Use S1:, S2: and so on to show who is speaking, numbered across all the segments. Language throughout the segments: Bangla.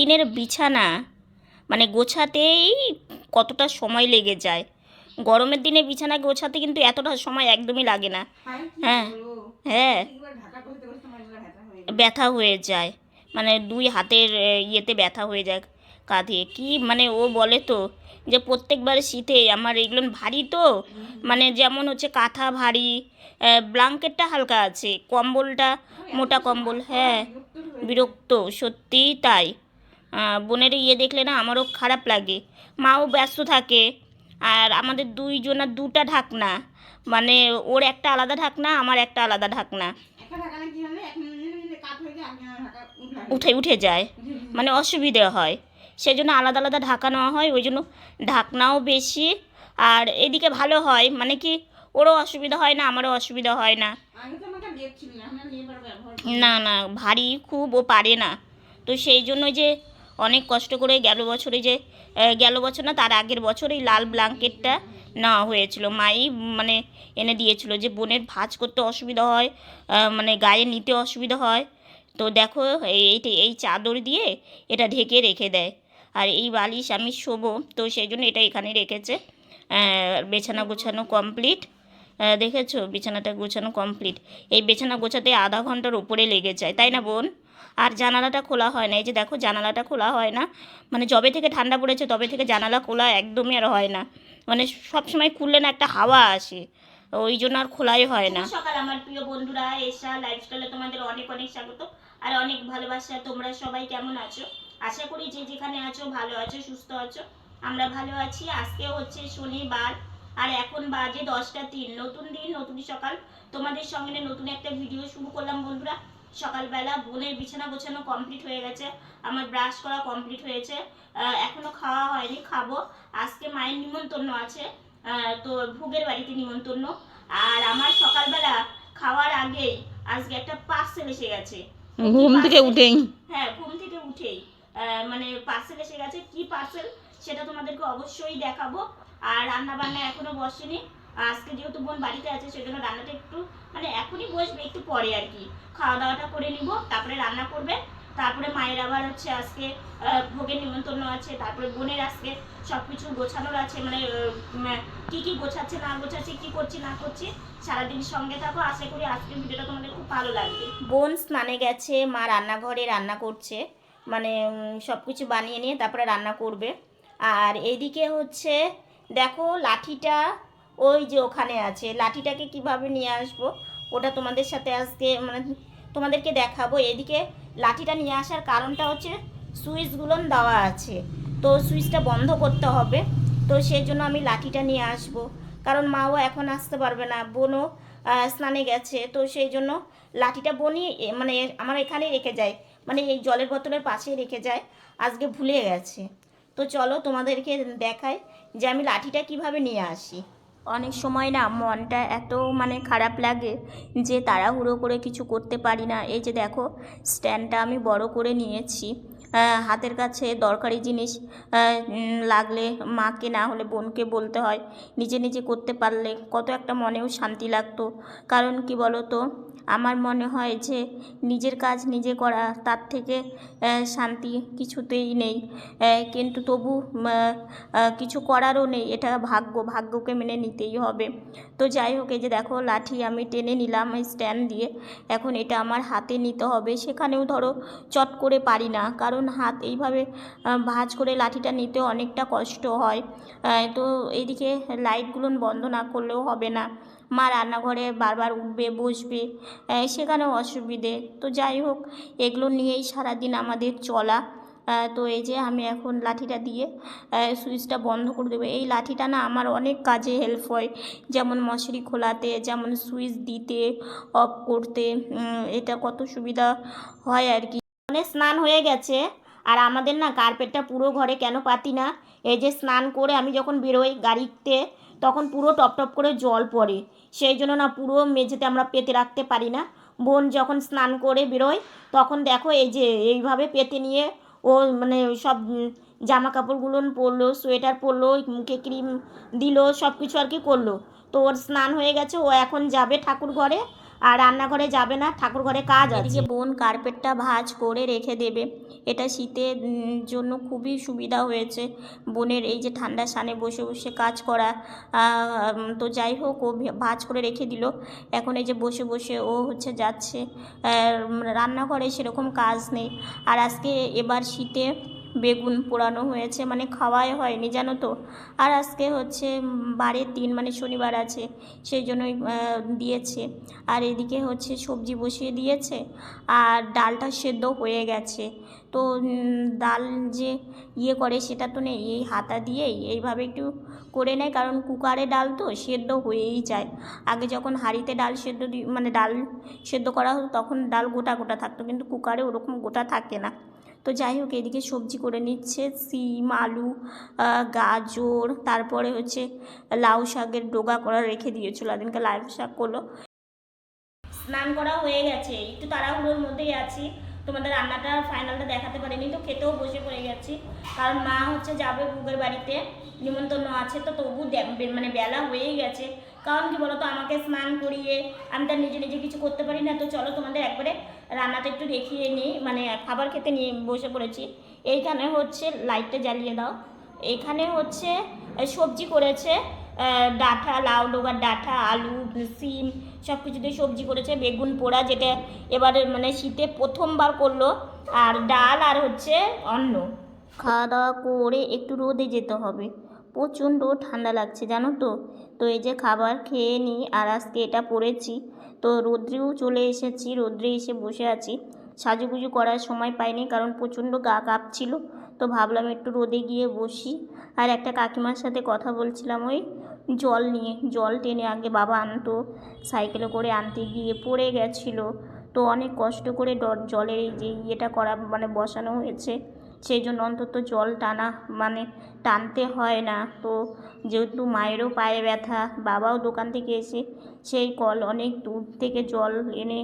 S1: টিনের বিছানা মানে গোছাতেই কতটা সময় লেগে যায়। গরমের দিনে বিছানা গোছাতে কিন্তু এতটা সময় একদমই লাগে না। হ্যাঁ হ্যাঁ ব্যথা হয়ে যায়। মানে দুই হাতের ইয়েতে ব্যথা হয়ে যায় কাঁধে। কি মানে ও বলে তো যে প্রত্যেকবার শীতে আমার এগুলো ভারী তো মানে যেমন হচ্ছে কাঁথা ভারী ব্ল্যাঙ্কেটটা হালকা আছে কম্বলটা মোটা কম্বল হ্যাঁ। বিরক্ত সত্যিই তাই। বোনের ইয়ে দেখলে না আমারও খারাপ লাগে। মাও ব্যস্ত থাকে আর আমাদের দুইজনের দুটা ঢাকনা। মানে ওর একটা আলাদা ঢাকনা আমার একটা আলাদা ঢাকনা। উঠে উঠে যায়। মানে অসুবিধে হয়। সেই জন্য আলাদা আলাদা ঢাকা নেওয়া হয় ওই জন্য ঢাকনাও বেশি। আর এদিকে ভালো হয় মানে কি ওরও অসুবিধা হয় না আমারও অসুবিধা হয় না। না না ভারী খুব ও পারে না। তো সেই জন্য যে অনেক কষ্ট করে গেল বছরে যে গেল বছর না, তার আগের বছর এই লাল ব্ল্যাঙ্কেটটা নেওয়া হয়েছিল। মাই মানে এনে দিয়েছিল যে, বোনের ভাঁজ করতে অসুবিধা হয় মানে গায়ে নিতে অসুবিধা হয়। তো দেখো, এই এইটা- এই চাদর দিয়ে এটা ঢেকে রেখে দেয়। আর এই বালিশ আমি শোবো, তো সেই জন্য এটা এখানে রেখেছে। বিছানা গোছানো কমপ্লিট। দেখেছ? বিছানাটা গোছানো কমপ্লিট এই বিছানা গোছাতে আধা ঘণ্টার উপরে লেগে যায়, তাই না বোন? আর জানালাটা খোলা হয় না। এই যে দেখো, জানালাটা খোলা হয় না। মানে যবে থেকে ঠান্ডা পড়েছে, তবে থেকে জানালা খোলা একদমই আর হয় না। মানে সব সময় খুললে না একটা হাওয়া আসে। ওই জন্য আর খোলাই হয় না। সকাল আমার প্রিয় বন্ধুরা এসা লাইফস্টাইলে তোমাদের অনেক অনেক স্বাগত আর অনেক ভালোবাসা। তোমরা সবাই কেমন আছো? আশা করি যে যেখানে আছো, ভালো আছো, সুস্থ আছো। আমরা ভালো আছি। আজকে হচ্ছে শনিবার। আর এখন বাজে দশটা তিন। নতুন দিন নতুন সকাল। তোমাদের সঙ্গে নতুন একটা ভিডিও শুরু করলাম বন্ধুরা। সকালবেলা বোনের বিছানা গোছানো কমপ্লিট হয়ে গেছে। আমার ব্রাশ করা কমপ্লিট হয়েছে। আহ, এখনও খাওয়া হয়নি খাব। আজকে মায়ের নিমন্ত্রণ আছে। তো ভোগের বাড়িতে নিমন্ত্রণ। আর আমার সকালবেলা খাওয়ার আগেই আজকে একটা পার্সেল এসে গেছে।
S2: ঘুম থেকে? উঠেই।
S1: হ্যাঁ ঘুম থেকে উঠেই। আহ, মানে পার্সেল এসে গেছে। কি পার্সেল সেটা তোমাদেরকে অবশ্যই দেখাবো। আর রান্না বান্না এখনও বসেনি। আজকে যেহেতু বোন বাড়িতে আছে, সেজন্য রান্নাটা একটু মানে এখনই বসবে, একটু পরে আর কি। খাওয়া দাওয়াটা করে নিব, তারপরে রান্না করবে। তারপরে মায়ের আবার হচ্ছে আজকে ভোগের নিমন্ত্রণ আছে, তারপরে বোনের আজকে সব কিছু গোছানোর আছে মানে কি কি গোছাচ্ছে, না গোছাচ্ছে, কি করছি, না করছি, সারাদিন সঙ্গে থাকো। আশা করি আজকের ভিডিওটা তোমাদের খুব ভালো লাগবে। বোন স্নানে গেছে, মা রান্নাঘরে রান্না করছে মানে সব কিছু বানিয়ে নিয়ে তারপরে রান্না করবে। আর এইদিকে হচ্ছে দেখো লাঠিটা ওই যে ওখানে আছে। লাঠিটাকে কীভাবে নিয়ে আসব? ওটা তোমাদের সাথে আজকে মানে তোমাদেরকে দেখাবো। এদিকে লাঠিটা নিয়ে আসার কারণটা হচ্ছে সুইচগুলো দেওয়া আছে। তো সুইচটা বন্ধ করতে হবে। তো সেই জন্য আমি লাঠিটা নিয়ে আসব। কারণ মাও এখন আসতে পারবে না। বোনও স্নানে গেছে। তো সেই জন্য লাঠিটা বোনই এ, মানে আমার এখানে রেখে যায়। মানে এই জলের বোতলের পাশেই রেখে যায়। আজকে ভুলে গেছে। তো চলো তোমাদেরকে দেখাই। যে আমি লাঠিটা কীভাবে নিয়ে আসি? অনেক সময় না মনটা এত মানে খারাপ লাগে যে তাড়াহুড়ো করে কিছু করতে পারি না। এই যে দেখো, স্ট্যান্ডটা আমি বড় করে নিয়েছি। হাতের কাছে দরকারি জিনিস লাগলে মাকে না হলে বোনকে বলতে হয়। নিজে নিজে করতে পারলে কত একটা মনেও শান্তি লাগতো। কারণ কি বলো তো আমার মনে হয় যে নিজের কাজ নিজে করা, তার থেকে শান্তি কিছুতেই নেই। কিন্তু তবু কিছু করারও নেই। এটা ভাগ্য, ভাগ্যকে মেনে নিতেই হবে। তো যাই হোক, এই যে দেখো, লাঠি আমি টেনে নিলাম স্ট্যান্ড দিয়ে। এখন এটা আমার হাতে নিতে হবে। সেখানেও ধরো চট করে পারি না। কারণ হাত এইভাবে ভাঁজ করে লাঠিটা নিতে অনেকটা কষ্ট হয়। তো এইদিকে লাইটগুলো বন্ধ না করলেও হবে না। মা রান্নাঘরে বারবার উঠবে বসবে আহ, সেখানেও অসুবিধে। তো যাই হোক এগুলো নিয়েই সারাদিন আমাদের চলা। তো এই যে আমি এখন লাঠিটা দিয়ে সুইচটা বন্ধ করে দেবো। এই লাঠিটা না আমার অনেক কাজে হেল্প হয়। যেমন মশারি খোলাতে যেমন সুইচ দিতে অফ করতে এটা কত সুবিধা হয় আর কি। মানে স্নান হয়ে গেছে আর আমাদের না কার্পেটটা পুরো ঘরে কেন পাতি না? এই যে স্নান করে আমি যখন বেরোই গাড়িতে তখন পুরো টপ টপ করে জল পড়ে। সেই জন্য না পুরো মেঝেতে আমরা পেতে রাখতে পারি না। বোন যখন স্নান করে বেরোয়, তখন দেখো এই যে এইভাবে পেতে নিয়ে ও মানে সব জামা কাপড়গুলো পরলো, সোয়েটার পরলো, মুখে ক্রিম দিল সব কিছু আর কি করল। তো ওর স্নান হয়ে গেছে, ও এখন যাবে ঠাকুর ঘরে। আর রান্নাঘরে যাবে না ঠাকুর ঘরে কাজ আছে। এদিকে বোন কার্পেটটা ভাঁজ করে রেখে দেবে। এটা শীতের জন্য খুবই সুবিধা হয়েছে। বোনের এই যে ঠান্ডার সানে বসে বসে কাজ করা তো যাই হোক ও ভাঁজ করে রেখে দিল। এখন এই যে বসে বসে ও হচ্ছে যাচ্ছে রান্নাঘরে সেরকম কাজ নেই। আর আজকে এবার শীতে বেগুন পোড়ানো হয়েছে মানে খাওয়াই হয়নি, জানো তো? আর আজকে হচ্ছে বারের দিন মানে শনিবার আছে, সেই জন্যই দিয়েছে। আর এদিকে হচ্ছে সবজি বসিয়ে দিয়েছে, আর ডালটা সেদ্ধ হয়ে গেছে। তো ডাল যে ইয়ে করে সেটা তো নেই, এই হাতা দিয়েই এইভাবে একটু করে নেয়, কারণ কুকারে ডাল তো সেদ্ধ হয়েই যায়। আগে যখন হাঁড়িতে ডাল সেদ্ধ মানে ডাল সেদ্ধ করা হতো, তখন ডাল গোটা গোটা থাকতো, কিন্তু কুকারে ওরকম গোটা থাকে না। তো যাই হোক, এদিকে সবজি করে নিচ্ছে, সিম, আলু গাজর, তারপরে হচ্ছে লাউ শাকের ডোগা করা রেখে দিয়েছিল, আদিনকে লাউ শাক করল। স্নান করা হয়ে গেছে, একটু তাড়াহুড়োর মধ্যেই আছি। তোমাদের রান্নাটা ফাইনালটা দেখাতে পারিনি, তো খেতেও বসে পড়ে গেছি। কারণ মা হচ্ছে যাবে বুকের বাড়িতে, নিমন্ত্রণ আছে, তো তবু মানে বেলা হয়েই গেছে। কারণ কি বলতো, আমাকে স্নান করিয়ে আমি তার নিজে নিজে কিছু করতে পারি না, তো চলো তোমাদের একবারে রান্নাটা একটু দেখিয়ে নিই মানে খাবার খেতে নিয়ে বসে পড়েছি। এইখানে হচ্ছে লাইটটা জ্বালিয়ে দাও। এখানে হচ্ছে সবজি করেছে ডাঁটা লাউ ডোগার ডাঁটা আলু, সিম সব কিছু দিয়ে সবজি করেছে, বেগুন পোড়া যেটা এবারে মানে শীতে প্রথমবার করল, আর ডাল আর হচ্ছে অন্ন। খাওয়া দাওয়া করে একটু রোদে যেতে হবে। প্রচণ্ড ঠান্ডা লাগছে, জানো তো? তো এই যে খাবার খেয়ে নিই, আর আজকে এটা পড়েছি। তো রোদ্রেও চলে এসেছি, রোদ্রে এসে বসে আছি। সাজুগুজু করার সময় পাইনি, কারণ প্রচণ্ড গা কাঁপছিল। তো ভাবলাম একটু রোদে গিয়ে বসি। আর একটা কাকিমার সাথে কথা বলছিলাম ওই জল নিয়ে। জল টেনে আগে বাবা আনতো, সাইকেলে করে আনতে গিয়ে পড়ে গেছিল। তো অনেক কষ্ট করে জলের এই যে ইয়েটা করা মানে বসানো হয়েছে সেই জন্য অন্তত জল টানা মানে টানতে হয় না। তো যেহেতু মায়েরও পায়ে ব্যথা, বাবাও দোকান থেকে এসে সেই কল অনেক দূর থেকে জল এনে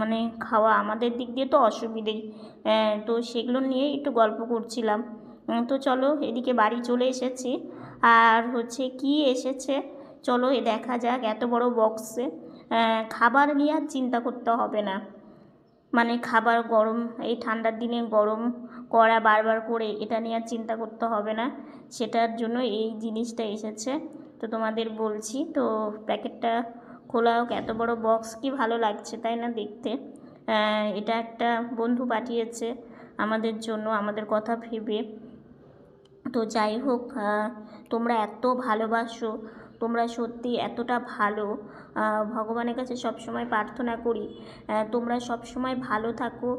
S1: মানে খাওয়া আমাদের দিক দিয়ে তো অসুবিধেই। আহ, তো সেগুলো নিয়েই একটু গল্প করছিলাম। তো চলো এদিকে বাড়ি চলে এসেছি। আর হচ্ছে কি এসেছে? চলো এ দেখা যাক এত বড় বক্সে খাবার নিয়ে আর চিন্তা করতে হবে না। মানে খাবার গরম এই ঠান্ডার দিনে গরম করা বারবার করে এটা নিয়ে আর চিন্তা করতে হবে না। সেটার জন্য এই জিনিসটা এসেছে। তো তোমাদের বলছি তো প্যাকেটটা খোলা হোক, এত বড় বক্স কি ভালো লাগছে তাই না দেখতে? এটা একটা বন্ধু পাঠিয়েছে আমাদের জন্য, আমাদের কথা ভেবে। তো যাই হোক তোমরা এত ভালোবাসো, তোমরা সত্যি এতটা ভালো। ভগবানের কাছে সব সময় প্রার্থনা করি তোমরা সব সময় ভালো থাকো,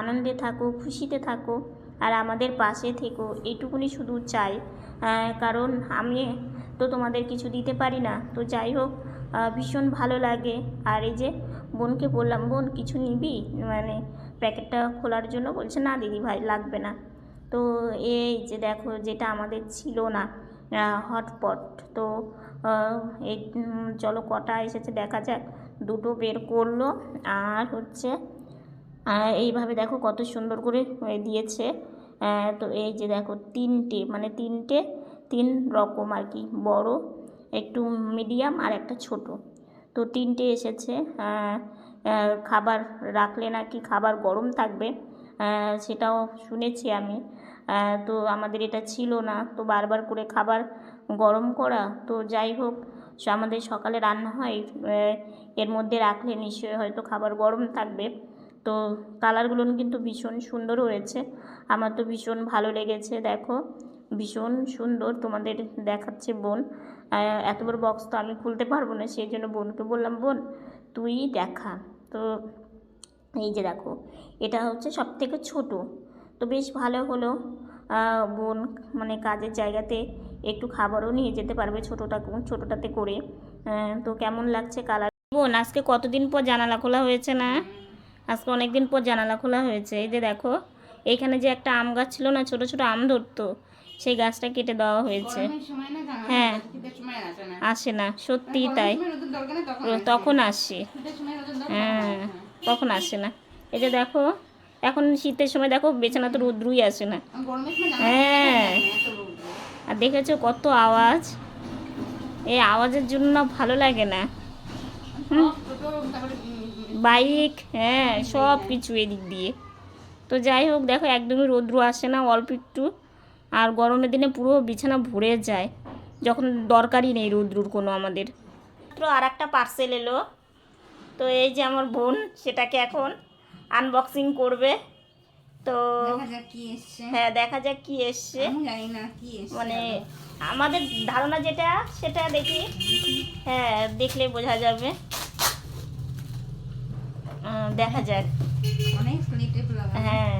S1: আনন্দে থাকো, খুশিতে থাকো, আর আমাদের পাশে থেকো। এইটুকুনি শুধু চাই কারণ আমি তো তোমাদের কিছু দিতে পারি না। তো যাই হোক ভীষণ ভালো লাগে। আর এই যে বোনকে বললাম, বোন, কিছু নিবি? মানে প্যাকেটটা খোলার জন্য বলছে, না দিদি ভাই, লাগবে না। তো এই যে দেখো, যেটা আমাদের ছিল না হটপট। তো এই চলো কটা এসেছে, দেখা যাক। দুটো বের করল, আর হচ্ছে এইভাবে দেখো কত সুন্দর করে দিয়েছে। তো এই যে দেখো, তিনটে মানে তিনটে, তিন রকম আর কি, বড় একটু মিডিয়াম আর একটা ছোট। তো তিনটে এসেছে। খাবার রাখলে নাকি খাবার গরম থাকবে। সেটাও শুনেছি আমি। তো আমাদের এটা ছিল না। তো বারবার করে খাবার গরম করা। তো যাই হোক আমাদের সকালে রান্না হয়। এর মধ্যে রাখলে নিশ্চয়ই হয়তো খাবার গরম থাকবে। তো কালারগুলো কিন্তু ভীষণ সুন্দর হয়েছে। আমার তো ভীষণ ভালো লেগেছে, দেখো। ভীষণ সুন্দর তোমাদের দেখাচ্ছে বোন। এত বড় বক্স তো আমি খুলতে পারব না, সেই জন্য বোনকে বললাম, বোন, তুই দেখা। তো এই যে দেখো, এটা হচ্ছে সব থেকে ছোটো। তো বেশ ভালো হলো। বোন মানে কাজের জায়গাতে একটু খাবারও নিয়ে যেতে পারবে ছোটোটা, ছোটোটাতে করে। তো কেমন লাগছে কালার বোন, আজকে কতদিন পর জানালা খোলা হয়েছে না? আজকে অনেক দিন পর জানালা খোলা হয়েছে। এই যে দেখো এইখানে যে একটা আম গাছ ছিল না, ছোট ছোট আম ধরতো। সেই গাছটা কেটে দেওয়া হয়েছে। হ্যাঁ।
S2: আসে না।
S1: সত্যিই তাই।
S2: তখন আসে।
S1: হ্যাঁ তখন আসে না। এই যে দেখো এখন শীতের সময় দেখো বেছানা তো রোদ্রুই আসে না। হ্যাঁ। আর দেখেছ কত আওয়াজ? এই আওয়াজের জন্য না ভালো লাগে না। বাইক হ্যাঁ সব কিছু এদিক দিয়ে। তো যাই হোক দেখো একদমই রৌদ্র আসে না অল্প একটু। আর গরমের দিনে পুরো বিছানা ভরে যায়। যখন দরকারই নেই রৌদ্রুর কোনো আমাদের। মাত্র আর একটা পার্সেল এলো। তো এই যে আমার বোন সেটাকে এখন আনবক্সিং করবে। তো হ্যাঁ দেখা যাক কি এসছে। মানে আমাদের ধারণা যেটা সেটা দেখি। হ্যাঁ দেখলে বোঝা যাবে। দেখা যাক। হ্যাঁ।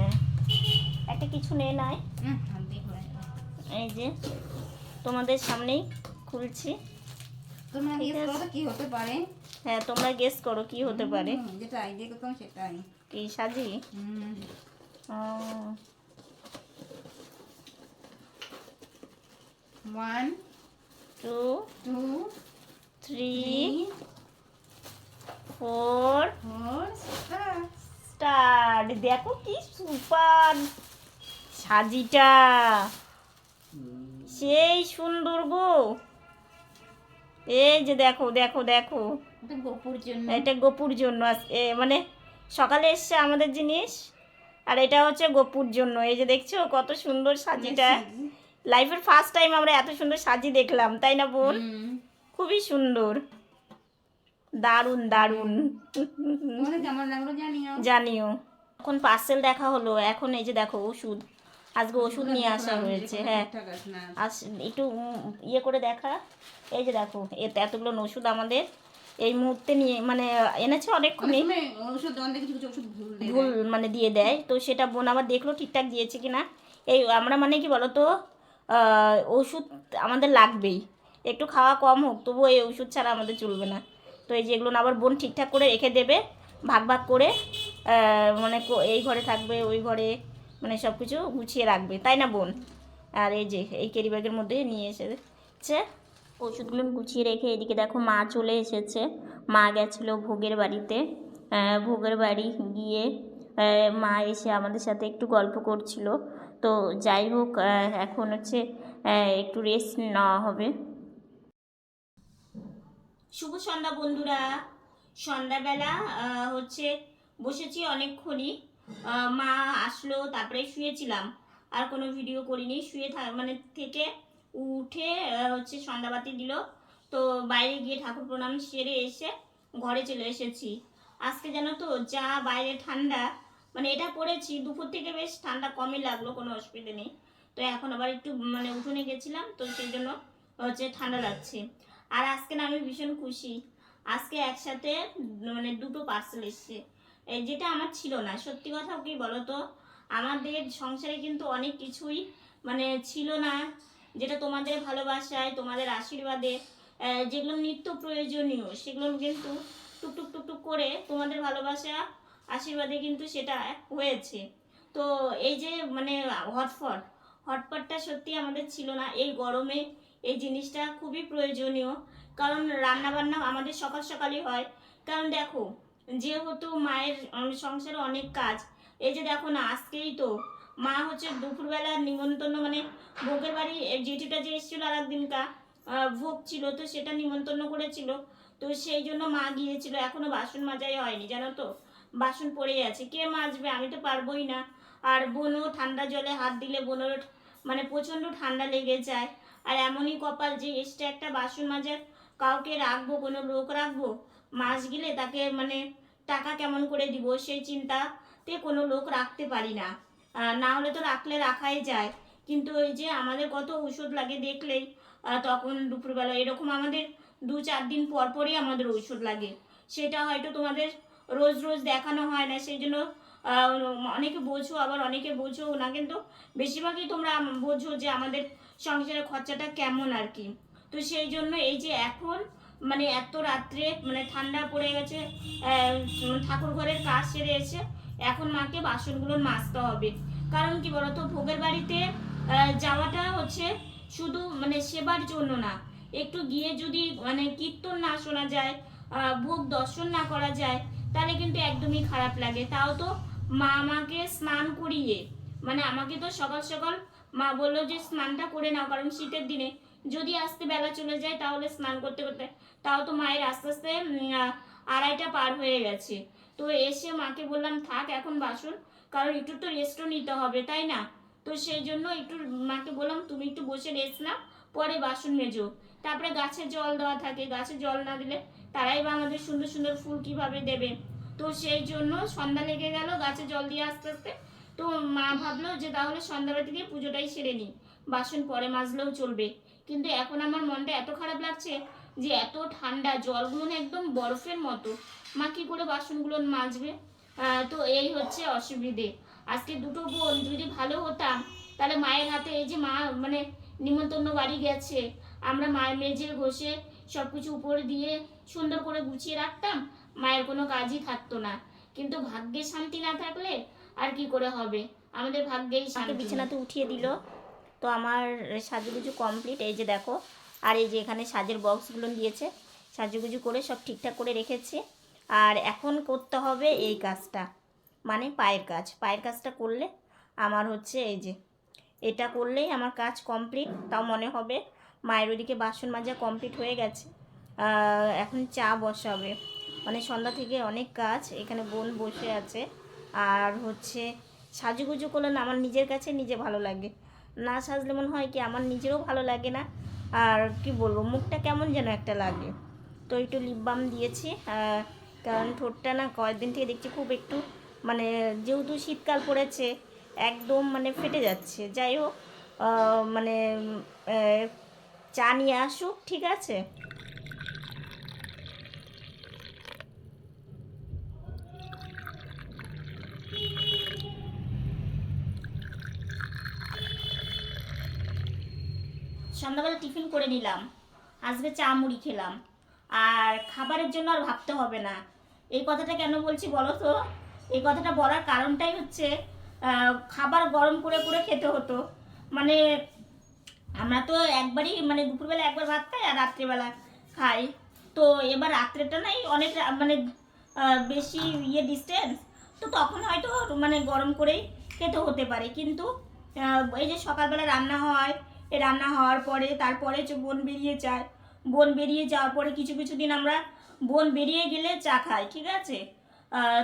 S1: একটা কিছু নেই। নাই
S2: হুম, হাত দিয়ে খোলা যাবে।
S1: এই যে তোমাদের সামনেই খুলছি।
S2: তোমরা
S1: ঠিক
S2: গেস করো কি হতে পারে।
S1: হ্যাঁ তোমরা গেস করো কি হতে পারে।
S2: হুম, যেটা আইডিয়া করতাম সেটাই।
S1: কি সাজি?
S2: হুম, one
S1: two
S2: two
S1: three four
S2: start
S1: দেখো কি সুপার সাজিটা। সেই সুন্দর গো এই যে দেখো দেখো দেখো।
S2: এটা গোপুর জন্য।
S1: এটা গোপুর জন্য মানে সকালে এসছে আমাদের জিনিস আর এটা হচ্ছে গোপুর জন্য। এই যে দেখছ কত সুন্দর সাজিটা। লাইফের ফার্স্ট টাইম আমরা এত সুন্দর সাজি দেখলাম তাই না বোন? খুবই সুন্দর। দারুণ দারুণ।
S2: জানিও?
S1: এখন পার্সেল দেখা হলো এখন এই যে দেখো ওষুধ। আজকে ওষুধ নিয়ে আসা হয়েছে হ্যাঁ। আস একটু ইয়ে করে দেখা। এই যে দেখো এতে এতগুলো ওষুধ আমাদের। এই মুহূর্তে নিয়ে মানে এনেছে
S2: অনেক
S1: অনেকক্ষণই
S2: ভুল।
S1: মানে দিয়ে দেয়। তো সেটা বোন আবার দেখল ঠিকঠাক দিয়েছে কি না এই আমরা মানে কি বলতো ওষুধ আমাদের লাগবেই। একটু খাওয়া কম হোক তবুও এই ওষুধ ছাড়া আমাদের চলবে না। তো এই যেগুলো না আবার বোন ঠিকঠাক করে রেখে দেবে ভাগ ভাগ করে মানে এই ঘরে থাকবে ওই ঘরে। মানে সব কিছু গুছিয়ে রাখবে, তাই না বোন? আর এই যে, এই ক্যারি ব্যাগের মধ্যে নিয়ে এসেছে। ওষুধগুলো গুছিয়ে রেখে এদিকে দেখো মা চলে এসেছে। মা গেছিল ভোগের বাড়িতে। ভোগের বাড়ি গিয়ে মা এসে আমাদের সাথে একটু গল্প করছিল। তো যাই হোক এখন হচ্ছে একটু রেস্ট নেওয়া হবে। শুভ সন্ধ্যা বন্ধুরা। সন্ধ্যাবেলা হচ্ছে বসেছি অনেকক্ষণই। মা আসলো, তারপরে শুয়েছিলাম। আর কোনো ভিডিও করিনি, শুয়ে থাক মানে থেকে উঠে হচ্ছে সন্ধ্যাবাতি দিল। তো বাইরে গিয়ে ঠাকুর প্রণাম সেরে এসে ঘরে চলে এসেছি। আজকে জানো তো, যা বাইরে ঠান্ডা মানে এটা পড়েছি, দুপুর থেকে বেশ ঠান্ডা কমই লাগল, কোনো অসুবিধা নেই। তো এখন আবার একটু মানে উঠোনে গেছিলাম, তো সেই জন্য হচ্ছে ঠান্ডা লাগছে। আর আজকে না আমি ভীষণ খুশি। আজকে একসাথে মানে দুটো পার্সেল এসছে। যেটা আমার ছিল না। সত্যি কথা কি বলো তো আমাদের সংসারে কিন্তু অনেক কিছুই মানে ছিল না। যেটা তোমাদের ভালোবাসায়, তোমাদের আশীর্বাদে যেগুলো নিত্য প্রয়োজনীয়, সেগুলো কিন্তু টুকটুক টুকটুক করে তোমাদের ভালোবাসা, আশীর্বাদে কিন্তু সেটা হয়েছে। তো এই যে মানে হটফট হটপটটা সত্যি আমাদের ছিল না। এই গরমে এই জিনিসটা খুবই প্রয়োজনীয়। কারণ রান্না বান্না আমাদের সকাল সকালই হয়। কারণ দেখো যেহেতু মায়ের সংসারে অনেক কাজ, এই যে দেখো না, আজকেই তো মা হচ্ছে দুপুরবেলা নিমন্ত্রণ মানে ভোগের বাড়ি জেঠিটা যে এসেছিল আর একদিনকা ভোগ ছিল, তো সেটা নিমন্ত্রণ করেছিল। তো সেই জন্য মা গিয়েছিল, এখনও বাসন মাজাই হয়নি, জানো তো? বাসন পড়ে আছে। কে মাজবে? আমি তো পারবোই না। আর বোনও ঠান্ডা জলে হাত দিলে বোনের মানে প্রচণ্ড ঠান্ডা লেগে যায়। আর এমনই কপাল যে এক্সট্রা একটা বাসন মাজার, কাউকে রাখব, কোনো লোক রাখব মাস গেলে তাকে মানে টাকা কেমন করে দিব সেই চিন্তাতে কোনো লোক রাখতে পারি না। না হলে তো রাখলে রাখাই যায়। কিন্তু ওই যে আমাদের কত ওষুধ লাগে দেখলেই তখন দুপুরবেলা এরকম আমাদের দু চার দিন পর পরই আমাদের ওষুধ লাগে। সেটা হয়তো তোমাদের রোজ রোজ দেখানো হয় না, সেই জন্য অনেকে বোঝো, আবার অনেকে বোঝো না। কিন্তু বেশিরভাগই তোমরা বোঝো যে আমাদের সংসারের খরচাটা কেমন আর কি। তো সেই জন্য এই যে এখন মানে এত রাত্রে মানে ঠান্ডা পড়ে গেছে ঠাকুর ঘরের কাজ সেরে এসে এখন মাকে বাসনগুলো মাজতে হবে। কারণ কি বলতো, ভোগের বাড়িতে যাওয়াটা হচ্ছে শুধু মানে সেবার জন্য না। একটু গিয়ে যদি মানে কীর্তন না শোনা যায় ভোগ দর্শন না করা যায়, তাহলে কিন্তু একদমই খারাপ লাগে। তাও তো মা আমাকে স্নান করিয়ে মানে আমাকে তো সকাল সকাল মা বলল যে স্নানটা করে নাও, কারণ শীতের দিনে যদি আসতে বেলা চলে যায় তাহলে স্নান করতে করতে, তাও তো মায়ের আস্তে আস্তে আড়াইটা পার হয়ে গেছে। তো এসে মাকে বললাম, থাক, এখন বাসন, কারণ একটু তো রেস্টও নিতে হবে, তাই না? তো সেই জন্য একটু মাকে বললাম, তুমি একটু বসে রেস্ট নাও, পরে বাসন মেজো। তারপরে গাছে জল দেওয়া থাকে, গাছে জল না দিলে তারাই বা আমাদের সুন্দর সুন্দর ফুল কীভাবে দেবে? তো সেই জন্য সন্ধ্যা লেগে গেল, গাছে জল দিয়ে আস্তে আস্তে। তো মা ভাবলো যে তাহলে সন্ধ্যাবেলা দিয়ে পুজোটাই সেরে নিই, বাসন পরে মাজলেও চলবে। কিন্তু এখন আমার মনটা এত খারাপ লাগছে যে এত ঠান্ডা জলগুলো একদম বরফের মতো। মা কি করে বাসনগুলো মাজবে? তো এই হচ্ছে অসুবিধে। আজকে দুটো বোন যদি ভালো হতাম তাহলে মায়ের হাতে এই যে মা মানে নিমন্ত্রণ বাড়ি গেছে আমরা মায়ের মেজে ঘষে সব কিছু উপরে দিয়ে সুন্দর করে গুছিয়ে রাখতাম মায়ের কোনো কাজই থাকতো না। কিন্তু ভাগ্যে শান্তি না থাকলে আর কি করে হবে? আমাদের ভাগ্যেই শান্তি বিছানাতে উঠিয়ে দিল। তো আমার সাজুগুজু কমপ্লিট এই যে দেখো। আর এই যে এখানে সাজের বক্সগুলো দিয়েছে সাজুগুজু করে সব ঠিকঠাক করে রেখেছে। আর এখন করতে হবে এই কাজটা মানে পায়ের কাজ। পায়ের কাজটা করলে আমার হচ্ছে এই যে, এটা করলেই আমার কাজ কমপ্লিট তাও মনে হবে মায়ের ওদিকে বাসন মাজা কমপ্লিট হয়ে গেছে। এখন চা বসাবে। মানে সন্ধ্যা থেকে অনেক কাজ, এখানে বোন বসে আছে। আর হচ্ছে সাজুগুজু করলে না, আমার নিজের কাছে নিজে ভালো লাগে। না সাজলে মনে হয় কি আমার নিজেরও ভালো লাগে না। আর কি বলব, মুখটা কেমন যেন একটা লাগে। তো একটু লিপ বাম দিয়েছি কারণ ঠোঁটটা না কয়েকদিন থেকে দেখছি খুব একটু মানে যেহেতু শীতকাল পড়েছে, একদম মানে ফেটে যাচ্ছে। যাই হোক মানে চা নিয়ে আসুক, ঠিক আছে? সন্ধ্যাবেলা টিফিন করে নিলাম। আজকে চা মুড়ি খেলাম। আর খাবারের জন্য আর ভাবতে হবে না। এই কথাটা কেন বলছি বলো তো? এই কথাটা বলার কারণটাই হচ্ছে খাবার গরম করে করে খেতে হতো। মানে আমরা তো একবারই মানে দুপুরবেলা একবার ভাত খাই আর রাত্রিবেলা খাই। তো এবার রাত্রেটা নাই, অনেক মানে বেশি ইয়ে ডিস্টেন্স তো তখন হয়তো মানে গরম করেই খেতে হতে পারে। কিন্তু এই যে সকালবেলা রান্না হয় রান্না হওয়ার পরে তারপরে বোন বেরিয়ে যায়। বোন বেরিয়ে যাওয়ার পরে কিছু কিছু দিন আমরা বোন বেরিয়ে গেলে চা খাই, ঠিক আছে?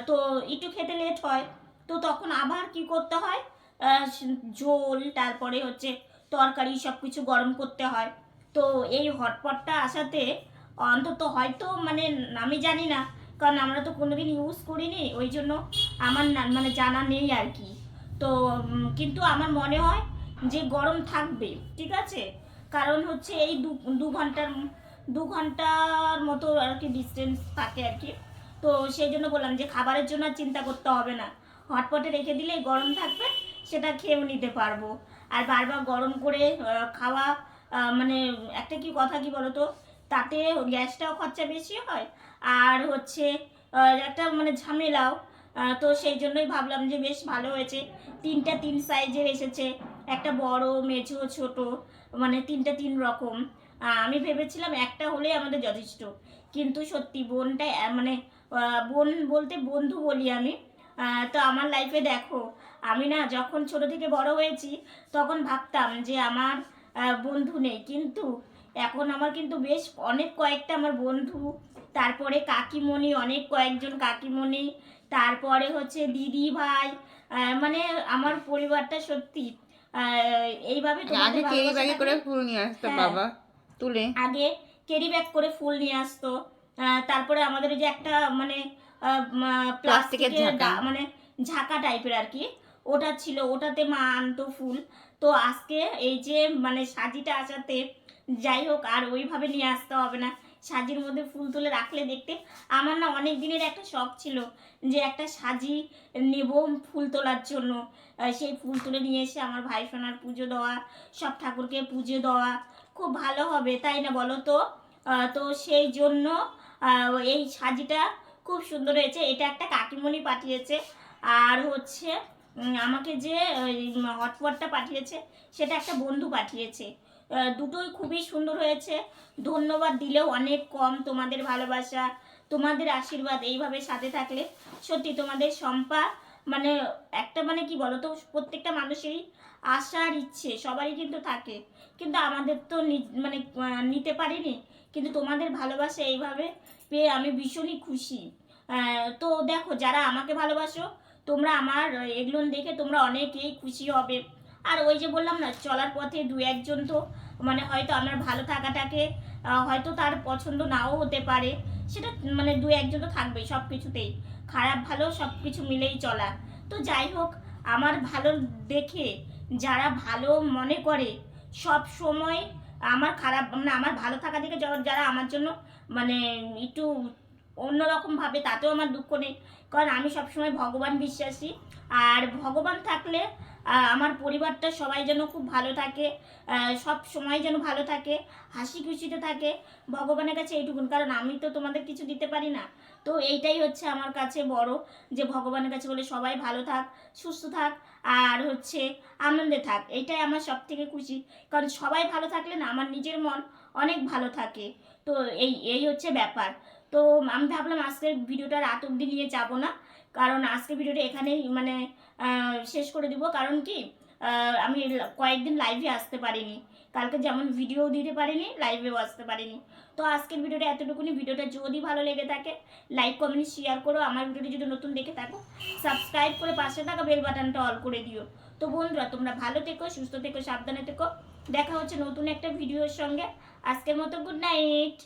S1: তো একটু খেতে লেট হয়। তো তখন আবার কি করতে হয়? ঝোল, তারপরে হচ্ছে তরকারি সব কিছু গরম করতে হয়। তো এই হটপটটা আসাতে অন্তত হয়তো মানে আমি জানি না, কারণ আমরা তো কোনোদিন ইউজ করিনি, ওই জন্য আমার মানে জানা নেই আর কি। তো কিন্তু আমার মনে হয় যে গরম থাকবে, ঠিক আছে? কারণ হচ্ছে এই দু ঘণ্টার দু ঘণ্টার মতো আর কি ডিস্টেন্স থাকে আর কি। তো সেই জন্য বললাম যে খাবারের জন্য চিন্তা করতে হবে না। হটপটে রেখে দিলে গরম থাকবে, সেটা খেয়েও নিতে পারব। আর বারবার গরম করে খাওয়া মানে একটা কি কথা কি বলতো? তাতে গ্যাসটাও খরচা বেশি হয়। আর হচ্ছে একটা মানে ঝামেলাও তো সেই জন্যই ভাবলাম যে বেশ ভালো হয়েছে। তিনটা তিন সাইজের এসেছে। একটা বড় মেঝো ছোট মানে তিনটা তিন রকম। আমি ভেবেছিলাম একটা হলেই আমাদের যথেষ্ট। কিন্তু সত্যি বোনটা মানে বোন বলতে বন্ধু বলি আমি। তো আমার লাইফে দেখো, আমি না যখন ছোট থেকে বড় হয়েছি, তখন ভাবতাম যে আমার বন্ধু নেই। কিন্তু এখন আমার কিন্তু বেশ অনেক কয়েকটা আমার বন্ধু, তারপরে কাকিমণি, অনেক কয়েকজন কাকিমণি, তারপরে হচ্ছে দিদি ভাই মানে আমার পরিবারটা সত্যি এইভাবে
S3: আগে ব্যাগে করে ফুল নিয়ে আসতো
S1: হ্যাঁ।
S3: বাবা তুলে।
S1: আগে ক্যারি ব্যাগ করে ফুল নিয়ে আসতো। তারপরে আমাদের ওই যে একটা মানে
S3: প্লাস্টিকের।
S1: মানে ঝাঁকা টাইপের আর কি। ওটা ছিল ওটাতে মা আনতো ফুল। তো আজকে এই যে মানে সাজিটা আসাতে যাই হোক আর ওইভাবে নিয়ে আসতে হবে না। সাজির মধ্যে ফুল তুলে রাখলে দেখতে আমার না অনেক দিনের একটা শখ ছিল যে একটা সাজি নেব ফুল তোলার জন্য। সেই ফুল তুলে নিয়ে এসে আমার ভাই সোনার পুজো দেওয়া, সব ঠাকুরকে পুজো দেওয়া। খুব ভালো হবে, তাই না বলো তো? তো সেই জন্য এই সাজিটা খুব সুন্দর হয়েছে। এটা একটা কাকিমণি পাঠিয়েছে। আর হচ্ছে আমাকে যে হটপটটা পাঠিয়েছে, সেটা একটা বন্ধু পাঠিয়েছে। দুটোই খুবই সুন্দর হয়েছে। ধন্যবাদ দিলেও অনেক কম তোমাদের ভালোবাসা, তোমাদের আশীর্বাদ এইভাবে সাথে থাকলে। সত্যি তোমাদের সম্পা মানে একটা মানে কি বলো তো প্রত্যেকটা মানুষেরই আশার ইচ্ছে, সবারই কিন্তু থাকে। কিন্তু আমাদের তো মানে নিতে পারিনি। কিন্তু তোমাদের ভালোবাসা এইভাবে পেয়ে আমি ভীষণই খুশি। তো দেখো, যারা আমাকে ভালোবাসো, তোমরা আমার এগুলো দেখে তোমরা অনেকেই খুশি হবে। আর ওই যে বললাম না, চলার পথে দু একজন তো মানে হয়তো আমার ভালো থাকাটাকে হয়তো তার পছন্দ নাও হতে পারে। সেটা মানে দু একজন তো থাকবেই সব কিছুতেই খারাপ, ভালো সব কিছু মিলেই চলা। তো যাই হোক, আমার ভালো দেখে যারা ভালো মনে করে, সব সময় আমার খারাপ মানে আমার ভালো থাকা দেখে যারা আমার জন্য মানে একটু অন্যরকম ভাবে তাতেও আমার দুঃখ নেই। কারণ আমি সবসময় ভগবান বিশ্বাসী। আর ভগবান থাকলে আমার পরিবারটা সবাই যেন খুব ভালো থাকে সব সময় যেন ভালো থাকে, হাসি খুশিতে থাকে, ভগবানের কাছে এইটুকুন। কারণ আমি তো তোমাদের কিছু দিতে পারি না। তো এইটাই হচ্ছে আমার কাছে বড়, যে ভগবানের কাছে বলে সবাই ভালো থাক, সুস্থ থাক, আর হচ্ছে আনন্দে থাক। এইটাই আমার সব থেকে খুশি। কারণ সবাই ভালো থাকলে না আমার নিজের মন অনেক ভালো থাকে। তো এই এই হচ্ছে ব্যাপার। তো আমি ভাবলাম আজকের ভিডিওটা রাত অবধি নিয়ে যাব না। কারণ আজকের ভিডিওটা এখানেই মানে শেষ করে দিব। কারণ কি আমি কয়েকদিন লাইভে আসতে পারিনি। কালকে যেমন ভিডিও দিতে পারিনি লাইভেও আসতে পারিনি। তো আজকের ভিডিওটা এতটুকুনি। ভিডিওটা যদি ভালো লেগে থাকে লাইক কমেন্ট শেয়ার করো। আমার ভিডিওটি যদি নতুন দেখে থাকো সাবস্ক্রাইব করে পাশে থাকা বেল বাটনটা অল করে দিও। তো বন্ধুরা, তোমরা ভালো থেকো, সুস্থ থেকো, সাবধানে থেকো। দেখা হচ্ছে নতুন একটা ভিডিওর সঙ্গে। আজকের মতো গুড নাইট